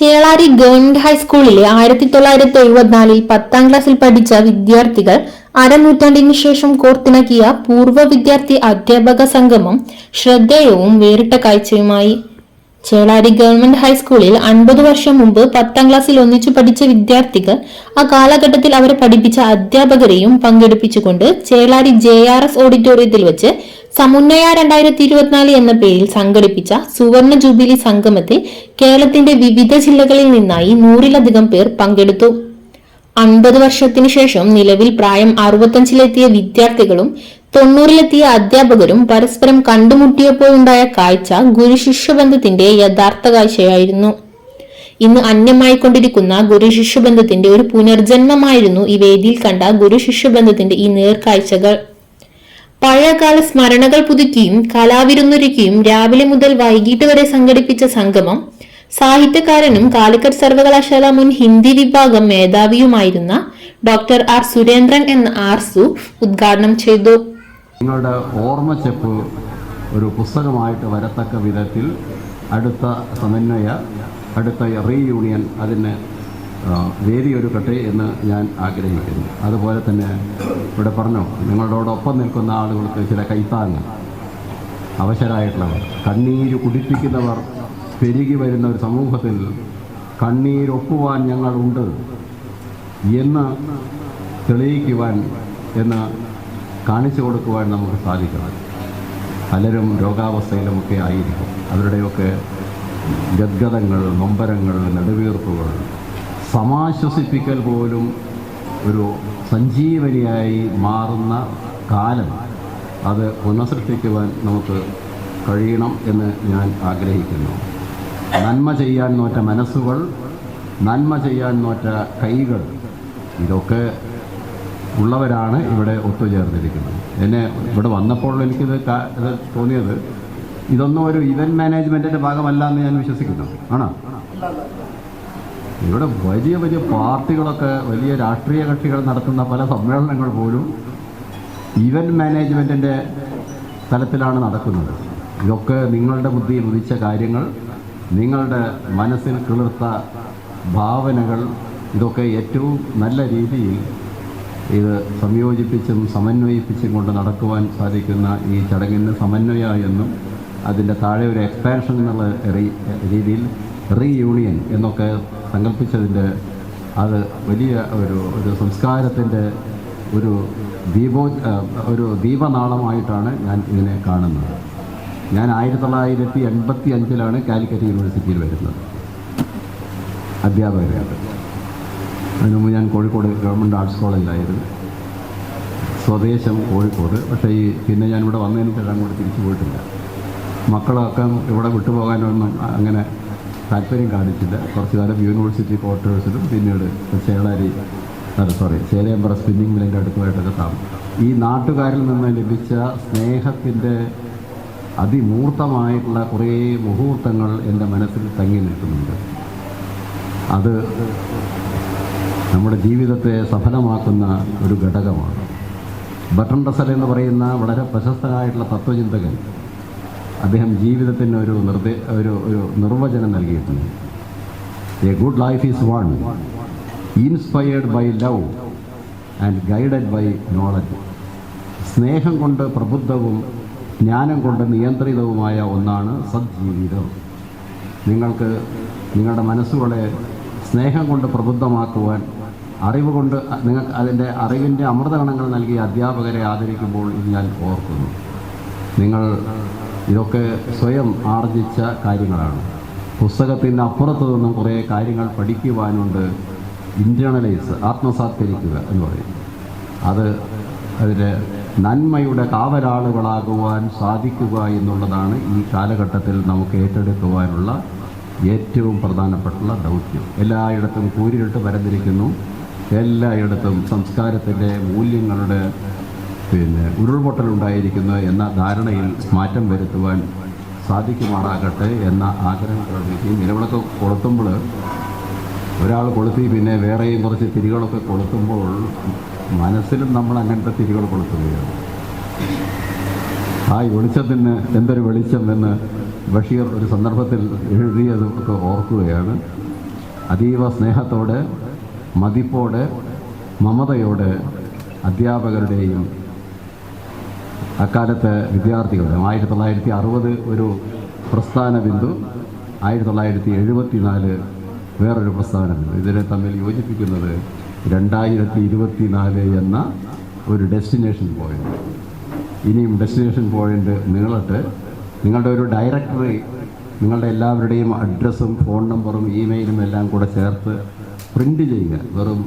Chelari government ഹൈസ്കൂളിലെ ആയിരത്തി തൊള്ളായിരത്തി എഴുപത്തിനാലിൽ പത്താം ക്ലാസ്സിൽ പഠിച്ച വിദ്യാർത്ഥികൾ അരനൂറ്റാണ്ടിനു ശേഷം കോർത്തിണക്കിയ പൂർവ വിദ്യാർത്ഥി അധ്യാപക സംഗമം ശ്രദ്ധേയവും വേറിട്ട കാഴ്ചയുമായി. ചേളാരി ഗവൺമെന്റ് ഹൈസ്കൂളിൽ അൻപത് വർഷം മുമ്പ് പത്താം ക്ലാസ്സിൽ ഒന്നിച്ചു പഠിച്ച വിദ്യാർത്ഥികൾ ആ കാലഘട്ടത്തിൽ അവരെ പഠിപ്പിച്ച അധ്യാപകരെയും പങ്കെടുപ്പിച്ചുകൊണ്ട് ചേളാരി ജെ ആർ എസ് ഓഡിറ്റോറിയത്തിൽ വെച്ച് സമുന്നയ രണ്ടായിരത്തി ഇരുപത്തിനാല് എന്ന പേരിൽ സംഘടിപ്പിച്ച സുവർണ ജൂബിലി സംഗമത്തിൽ കേരളത്തിന്റെ വിവിധ ജില്ലകളിൽ നിന്നായി നൂറിലധികം പേർ പങ്കെടുത്തു. അൻപത് വർഷത്തിനു ശേഷം നിലവിൽ പ്രായം അറുപത്തഞ്ചിലെത്തിയ വിദ്യാർത്ഥികളും തൊണ്ണൂറിലെത്തിയ അധ്യാപകരും പരസ്പരം കണ്ടുമുട്ടിയപ്പോഴുണ്ടായ കാഴ്ച ഗുരു ശിഷ്യബന്ധത്തിന്റെ യഥാർത്ഥ കാഴ്ചയായിരുന്നു. ഇന്ന് അന്യമായിക്കൊണ്ടിരിക്കുന്ന ഗുരു ശിഷ്യബന്ധത്തിന്റെ ഒരു പുനർജന്മമായിരുന്നു ഈ വേദിയിൽ കണ്ട ഗുരു ശിഷ്യബന്ധത്തിന്റെ ഈ നേർക്കാഴ്ചകൾ. പഴയകാല സ്മരണകൾ പുതുക്കിയും കലാവിരുന്നൊരുക്കിയും രാവിലെ മുതൽ വൈകിട്ട് വരെ സംഘടിപ്പിച്ച സംഗമം സാഹിത്യകാരനും കാലിക്കറ്റ് സർവകലാശാല മുൻ ഹിന്ദി വിഭാഗം മേധാവിയുമായിരുന്ന ഡോക്ടർ ആർ സുരേന്ദ്രൻ എന്ന ആർസു ഉദ്ഘാടനം ചെയ്തു. നിങ്ങളുടെ ഓർമ്മച്ചെപ്പ് ഒരു പുസ്തകമായിട്ട് വരത്തക്ക വിധത്തിൽ അടുത്ത സമന്വയ അടുത്ത റീയൂണിയൻ അതിന് വേദിയൊരുക്കട്ടെ എന്ന് ഞാൻ ആഗ്രഹിക്കുന്നു. അതുപോലെ തന്നെ ഇവിടെ പറഞ്ഞു നിങ്ങളോടൊപ്പം നിൽക്കുന്ന ആളുകൾക്ക് ചില കൈത്താങ്ങ് അവശരായിട്ടുള്ളവർ കണ്ണീര് കുടിപ്പിക്കുന്നവർ പെരുകി വരുന്ന ഒരു സമൂഹത്തിൽ കണ്ണീരൊപ്പുവാൻ ഞങ്ങളുണ്ട് എന്ന് തെളിയിക്കുവാൻ എന്ന് കാണിച്ചു കൊടുക്കുവാൻ നമുക്ക് സാധിക്കണം. പലരും രോഗാവസ്ഥയിലുമൊക്കെ ആയിരിക്കും. അവരുടെയൊക്കെ ഗദ്ഗതങ്ങൾ നൊമ്പരങ്ങൾ നെടുവീർപ്പുകൾ. സമാശ്വസിപ്പിക്കൽ പോലും ഒരു സഞ്ജീവനിയായി മാറുന്ന കാലം. അത് പുനഃസൃഷ്ടിക്കുവാൻ നമുക്ക് കഴിയണം എന്ന് ഞാൻ ആഗ്രഹിക്കുന്നു. നന്മ ചെയ്യാൻ നോറ്റ മനസ്സുകൾ നന്മ ചെയ്യാൻ നോറ്റ കൈകൾ ഇതൊക്കെ ഉള്ളവരാണ് ഇവിടെ ഒത്തുചേർന്നിരിക്കുന്നത്. എന്നെ ഇവിടെ വന്നപ്പോൾ എനിക്കിത് തോന്നിയത് ഇതൊന്നും ഒരു ഇവന്റ് മാനേജ്മെന്റിന്റെ ഭാഗമല്ല എന്ന് ഞാൻ വിശ്വസിക്കുന്നു. ആണോ? ഇവിടെ വലിയ വലിയ പാർട്ടികളൊക്കെ വലിയ രാഷ്ട്രീയ കക്ഷികൾ നടത്തുന്ന പല സമ്മേളനങ്ങൾ പോലും ഇവന്റ് മാനേജ്മെന്റിന്റെ തലത്തിലാണ് നടക്കുന്നത്. ഇതൊക്കെ നിങ്ങളുടെ ബുദ്ധിയിൽ ഉദിച്ച കാര്യങ്ങൾ നിങ്ങളുടെ മനസ്സിൽ കിളിർത്ത ഭാവനകൾ ഇതൊക്കെ ഏറ്റവും നല്ല രീതിയിൽ ഇത് സംയോജിപ്പിച്ചും സമന്വയിപ്പിച്ചും കൊണ്ട് നടക്കുവാൻ സാധിക്കുന്ന ഈ ചടങ്ങിന് സമന്വയ എന്നും അതിന്റെ താഴെ ഒരു എക്സ്പാൻഷൻ എന്നുള്ള രീതിയിൽ റീയൂണിയൻ എന്നൊക്കെ സങ്കല്പിച്ചതിന്റെ അത് വലിയ ഒരു ഒരു സംസ്കാരത്തിന്റെ ഒരു ദീപോ ഒരു ദീപനാളമായിട്ടാണ് ഞാൻ ഇതിനെ കാണുന്നത്. ഞാൻ ആയിരത്തി തൊള്ളായിരത്തി എൺപത്തി അഞ്ചിലാണ് കാലിക്കറ്റ് യൂണിവേഴ്സിറ്റിയിൽ വരുന്നത് അധ്യാപകരായിട്ട് അതിന് മുമ്പ് ഞാൻ കോഴിക്കോട് ഗവൺമെന്റ് ആർട്സ് കോളേജിലായിരുന്നു. സ്വദേശം കോഴിക്കോട്. പക്ഷേ ഈ പിന്നെ ഞാൻ ഇവിടെ വന്നതിന് ശേഷം അങ്ങോട്ട് തിരിച്ചു പോയിട്ടില്ല. മക്കളൊക്കെ ഇവിടെ വിട്ടുപോകാനൊന്നും അങ്ങനെ താല്പര്യം കാണിച്ചില്ല. കുറച്ച് കാലം യൂണിവേഴ്സിറ്റി ക്വാർട്ടേഴ്സിലും പിന്നീട് ചേളാരി സോറി ചേലയമ്പറ സ്പിന്നിങ് മില്ലിന്റെ അടുത്തുമായിട്ടൊക്കെ താമസം. ഈ നാട്ടുകാരിൽ നിന്ന് ലഭിച്ച സ്നേഹത്തിന്റെ അതിമൂർത്തമായിട്ടുള്ള കുറേ മുഹൂർത്തങ്ങൾ എന്റെ മനസ്സിൽ തങ്ങി നിൽക്കുന്നുണ്ട്. അത് നമ്മുടെ ജീവിതത്തെ സഫലമാക്കുന്ന ഒരു ഘടകമാണ്. ബട്ടൺ റസൽ എന്ന് പറയുന്ന വളരെ പ്രശസ്തനായിട്ടുള്ള തത്വചിന്തകൻ അദ്ദേഹം ജീവിതത്തിന് ഒരു നിർദ്ദേ ഒരു ഒരു നിർവചനം നൽകിയിട്ടുണ്ട്. A good life is one inspired by love and guided by knowledge സ്നേഹം കൊണ്ട് പ്രബുദ്ധവും ജ്ഞാനം കൊണ്ട് നിയന്ത്രിതവുമായ ഒന്നാണ് സജ്ജീവിതം. നിങ്ങൾക്ക് നിങ്ങളുടെ മനസ്സുകളെ സ്നേഹം കൊണ്ട് പ്രബുദ്ധമാക്കുവാൻ അറിവ് കൊണ്ട് നിങ്ങൾക്ക് അതിന്റെ അറിവിന്റെ അമൃതഗണങ്ങൾ നൽകിയ അധ്യാപകരെ ആദരിക്കുമ്പോൾ ഇത് ഞാൻ ഓർക്കുന്നു. നിങ്ങൾ ഇതൊക്കെ സ്വയം ആർജിച്ച കാര്യങ്ങളാണ്. പുസ്തകത്തിന്റെ അപ്പുറത്ത് നിന്നും കുറേ കാര്യങ്ങൾ പഠിക്കുവാനുണ്ട് ഇന്റേണലൈസ് ആത്മസാത്കരിക്കുക എന്ന് പറയും. അത് അതിന്റെ നന്മയുടെ കാവലാളുകളാകുവാൻ സാധിക്കുക എന്നുള്ളതാണ് ഈ കാലഘട്ടത്തിൽ നമുക്ക് ഏറ്റെടുക്കുവാനുള്ള ഏറ്റവും പ്രധാനപ്പെട്ടുള്ള ദൗത്യം. എല്ലായിടത്തും കൂരിട്ട് പരന്നിരിക്കുന്നു. എല്ലായിടത്തും സംസ്കാരത്തിന്റെ മൂല്യങ്ങളുടെ പിന്നെ ഉരുൾപൊട്ടലുണ്ടായിരിക്കുന്നു എന്ന ധാരണയിൽ മാറ്റം വരുത്തുവാൻ സാധിക്കുമാറാകട്ടെ എന്ന ആഗ്രഹം പ്രകടിപ്പിക്കുകയും നിലവിളക്ക് കൊളുത്തുമ്പോൾ ഒരാൾ കൊളുത്തി പിന്നെ വേറെയും കുറച്ച് തിരികളൊക്കെ കൊളുത്തുമ്പോൾ മനസ്സിലും നമ്മൾ അങ്ങനത്തെ തിരികൾ കൊളുത്തുകയാണ്. ആ വെളിച്ചത്തിന് എന്തൊരു വെളിച്ചം എന്ന് ബഷീർ ഒരു സന്ദർഭത്തിൽ എഴുതിയത് ഒക്കെ ഓർക്കുകയാണ്. അതീവ സ്നേഹത്തോടെ മതിപ്പോടെ മമതയോട് അധ്യാപകരുടെയും അക്കാലത്തെ വിദ്യാർത്ഥികളുടെ ആയിരത്തി തൊള്ളായിരത്തി അറുപത് ഒരു പ്രസ്ഥാന ബിന്ദു ആയിരത്തി തൊള്ളായിരത്തി എഴുപത്തി നാല് വേറൊരു പ്രസ്ഥാന ബിന്ദു. ഇതിനെ തമ്മിൽ യോജിപ്പിക്കുന്നത് രണ്ടായിരത്തി ഇരുപത്തി നാല് എന്ന ഒരു ഡെസ്റ്റിനേഷൻ പോയിന്റ് ഇനിയും ഡെസ്റ്റിനേഷൻ പോയിന്റ് നീളട്ട് നിങ്ങളുടെ ഒരു ഡയറക്ടറി നിങ്ങളുടെ എല്ലാവരുടെയും അഡ്രസ്സും ഫോൺ നമ്പറും ഇമെയിലും എല്ലാം കൂടെ ചേർത്ത് പ്രിന്റ് ചെയ്യുക. വെറും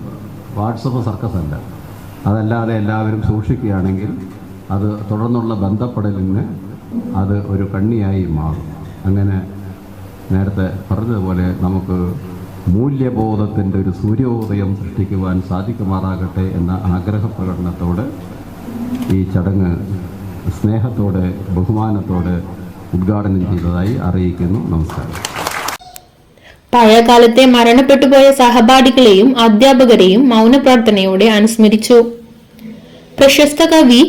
വാട്സപ്പ് സർക്കസ് അല്ല. അതല്ലാതെ എല്ലാവരും സൂക്ഷിക്കുകയാണെങ്കിൽ അത് തുടർന്നുള്ള ബന്ധപ്പെടലിന് അത് ഒരു കണ്ണിയായി മാറും. അങ്ങനെ നേരത്തെ പറഞ്ഞതുപോലെ നമുക്ക് മൂല്യബോധത്തിന്റെ ഒരു സൂര്യോദയം സൃഷ്ടിക്കുവാൻ സാധിക്കുമാറാകട്ടെ എന്ന ആഗ്രഹ പ്രകടനത്തോടെ ഈ ചടങ്ങ് സ്നേഹത്തോടെ ബഹുമാനത്തോടെ ഉദ്ഘാടനം ചെയ്തതായി അറിയിക്കുന്നു. നമസ്കാരം. പഴയകാലത്തെ മരണപ്പെട്ടുപോയ സഹപാഠികളെയും അധ്യാപകരെയും മൗനപ്രാർത്ഥനയോടെ അനുസ്മരിച്ചു. പ്രശസ്ത കവി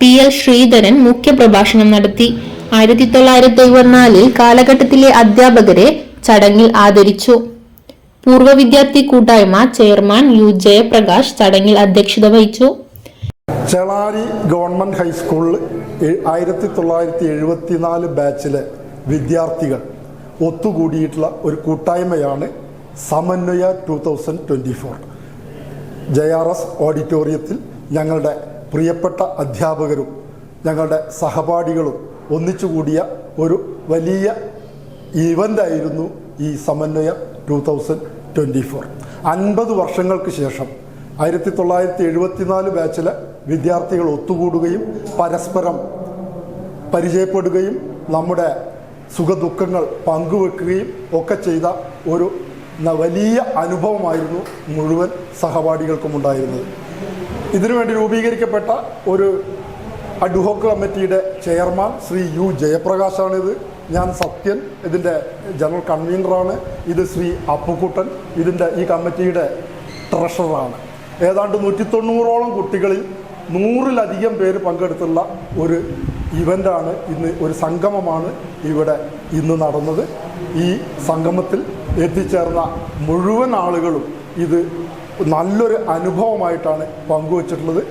പി എൽ ശ്രീധരൻ മുഖ്യപ്രഭാഷണം നടത്തി. ആയിരത്തി തൊള്ളായിരത്തി എഴുപത്തിനാലിൽ കാലഘട്ടത്തിലെ അധ്യാപകരെ ചടങ്ങിൽ ആദരിച്ചു. പൂർവ വിദ്യാർത്ഥി കൂട്ടായ്മ ചെയർമാൻ യു ജയപ്രകാശ് ചടങ്ങിൽ അധ്യക്ഷത വഹിച്ചു. ചെളാരി ഗവൺമെന്റ് ഹൈസ്കൂളിൽ ആയിരത്തി തൊള്ളായിരത്തി എഴുപത്തിനാല് ബാച്ചിലെ വിദ്യാർത്ഥികൾ ഒത്തുകൂടിയിട്ടുള്ള ഒരു കൂട്ടായ്മയാണ് Samanvaya two thousand twenty four J R S ഓഡിറ്റോറിയത്തിൽ ഞങ്ങളുടെ പ്രിയപ്പെട്ട അധ്യാപകരും ഞങ്ങളുടെ സഹപാഠികളും ഒന്നിച്ചുകൂടിയ ഒരു വലിയ ഇവന്റായിരുന്നു ഈ സമന്വയ ടു തൗസൻഡ് ട്വന്റി ഫോർ അൻപത് വർഷങ്ങൾക്ക് ശേഷം ആയിരത്തി തൊള്ളായിരത്തി എഴുപത്തിനാല് ബാച്ചിലെ വിദ്യാർത്ഥികൾ ഒത്തുകൂടുകയും പരസ്പരം പരിചയപ്പെടുകയും നമ്മുടെ സുഖദുഃഖങ്ങൾ പങ്കുവെക്കുകയും ഒക്കെ ചെയ്ത ഒരു വലിയ അനുഭവമായിരുന്നു മുഴുവൻ സഹപാഠികൾക്കും ഉണ്ടായിരുന്നത്. ഇതിനുവേണ്ടി രൂപീകരിക്കപ്പെട്ട ഒരു അഡ്ഹോക്ക് കമ്മിറ്റിയുടെ ചെയർമാൻ ശ്രീ യു ജയപ്രകാശാണിത്. ഞാൻ സത്യൻ ഇതിന്റെ ജനറൽ കൺവീനറാണ്. ഇത് ശ്രീ അപ്പുക്കുട്ടൻ ഇതിന്റെ ഈ കമ്മിറ്റിയുടെ ട്രഷററാണ്. ഏതാണ്ട് നൂറ്റി തൊണ്ണൂറോളം കുട്ടികളിൽ നൂറിലധികം പേര് പങ്കെടുത്തുള്ള ഒരു ഇവന്റാണ് ഇന്ന് ഒരു സംഗമമാണ് ഇവിടെ ഇന്ന് നടന്നത്. ഈ സംഗമത്തിൽ എത്തിച്ചേർന്ന മുഴുവൻ ആളുകളും ഇത് നല്ലൊരു അനുഭവമായിട്ടാണ് പങ്കുവച്ചിട്ടുള്ളത്.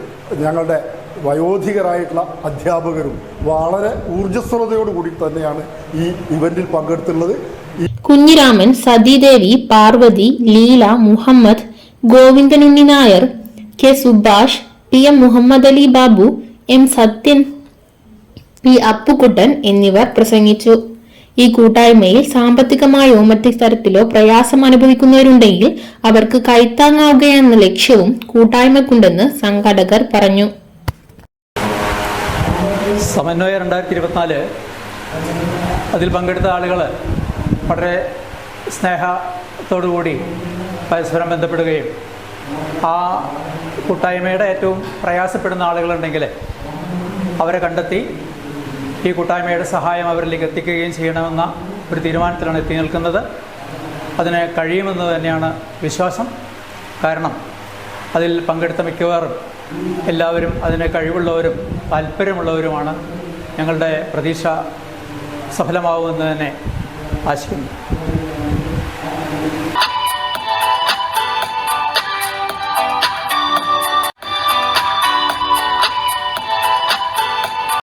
ഞങ്ങളുടെ വയോധികരായിട്ടുള്ള അധ്യാപകരും വളരെ ഊർജസ്വലതയോട് കൂടി തന്നെയാണ് ഈ ഇവന്റിൽ പങ്കെടുത്തുള്ളത് Kunhiraman Sathidevi Parvathi Leela Muhammad Govindanunni Nair K Subhash P M Muhammad Ali Babu M Sathyan P Appukuttan എന്നിവർ പ്രസംഗിച്ചു. ഈ കൂട്ടായ്മയിൽ സാമ്പത്തികമായോ മറ്റ് തരത്തിലോ പ്രയാസം അനുഭവിക്കുന്നവരുണ്ടെങ്കിൽ അവർക്ക് കൈത്താങ്ങാവുകയെന്ന ലക്ഷ്യവും കൂട്ടായ്മക്കുണ്ടെന്ന് സംഘാടകർ പറഞ്ഞു. സമന്വയ രണ്ടായിരത്തി ഇരുപത്തിനാല് അതിൽ പങ്കെടുത്ത ആളുകൾ വളരെ സ്നേഹത്തോടുകൂടി പരസ്പരം ബന്ധപ്പെടുകയും ആ കൂട്ടായ്മയുടെ ഏറ്റവും പ്രയാസപ്പെടുന്ന ആളുകളുണ്ടെങ്കിൽ അവരെ കണ്ടെത്തി ഈ കൂട്ടായ്മയുടെ സഹായം അവരിലേക്ക് എത്തിക്കുകയും ചെയ്യണമെന്ന ഒരു തീരുമാനത്തിലാണ് എത്തി നിൽക്കുന്നത്. അതിന് കഴിയുമെന്ന് തന്നെയാണ് വിശ്വാസം. കാരണം അതിൽ പങ്കെടുത്ത മിക്കവാറും എല്ലാവരും അതിന് കഴിവുള്ളവരും താല്പര്യമുള്ളവരുമാണ്. ഞങ്ങളുടെ പ്രതീക്ഷ സഫലമാവുമെന്ന് തന്നെ ആശിക്കുന്നു.